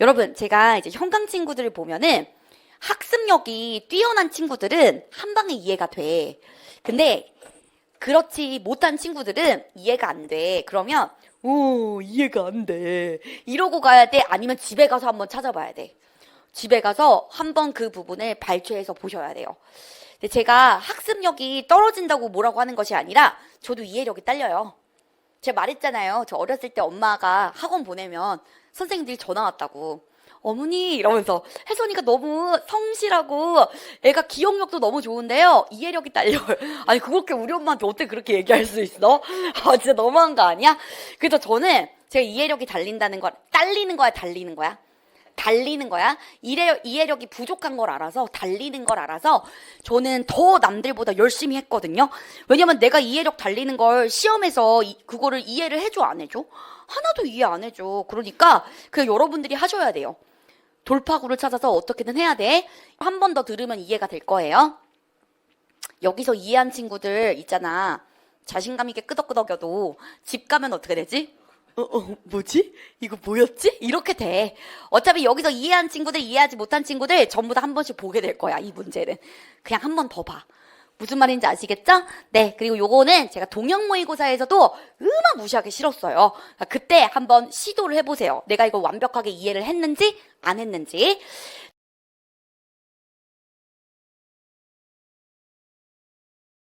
여러분, 제가 이제 형강 친구들을 보면은 학습력이 뛰어난 친구들은 한 방에 이해가 돼. 근데 그렇지 못한 친구들은 이해가 안 돼. 그러면 오, 이해가 안 돼. 이러고 가야 돼. 아니면 집에 가서 한번 찾아봐야 돼. 집에 가서 한번 그 부분을 발췌해서 보셔야 돼요. 근데 제가 학습력이 떨어진다고 뭐라고 하는 것이 아니라 저도 이해력이 딸려요. 제가 말했잖아요. 저 어렸을 때 엄마가 학원 보내면 선생님들이 전화 왔다고. 어머니 이러면서 혜선이가 너무 성실하고 애가 기억력도 너무 좋은데요. 이해력이 딸려요. 아니 그렇게 우리 엄마한테 어떻게 그렇게 얘기할 수 있어? 아 진짜 너무한 거 아니야? 그래서 저는 제가 이해력이 달린다는 걸 딸리는 거야 달리는 거야? 달리는 거야. 이해, 이해력이 부족한 걸 알아서 달리는 걸 알아서 저는 더 남들보다 열심히 했거든요. 왜냐면 내가 이해력 달리는 걸 시험에서 이- 그거를 이해를 해줘 안 해줘? 하나도 이해 안 해줘. 그러니까 그 여러분들이 하셔야 돼요. 돌파구를 찾아서 어떻게든 해야 돼. 한 번 더 들으면 이해가 될 거예요. 여기서 이해한 친구들 있잖아. 자신감 있게 끄덕끄덕여도 집 가면 어떻게 되지? 어, 어, 뭐지? 이거 뭐였지? 이렇게 돼. 어차피 여기서 이해한 친구들, 이해하지 못한 친구들 전부 다 한 번씩 보게 될 거야, 이 문제는. 그냥 한 번 더 봐. 무슨 말인지 아시겠죠? 네, 그리고 요거는 제가 동영 모의고사에서도 으마 무시하기 싫었어요. 그때 한번 시도를 해보세요. 내가 이걸 완벽하게 이해를 했는지, 안 했는지.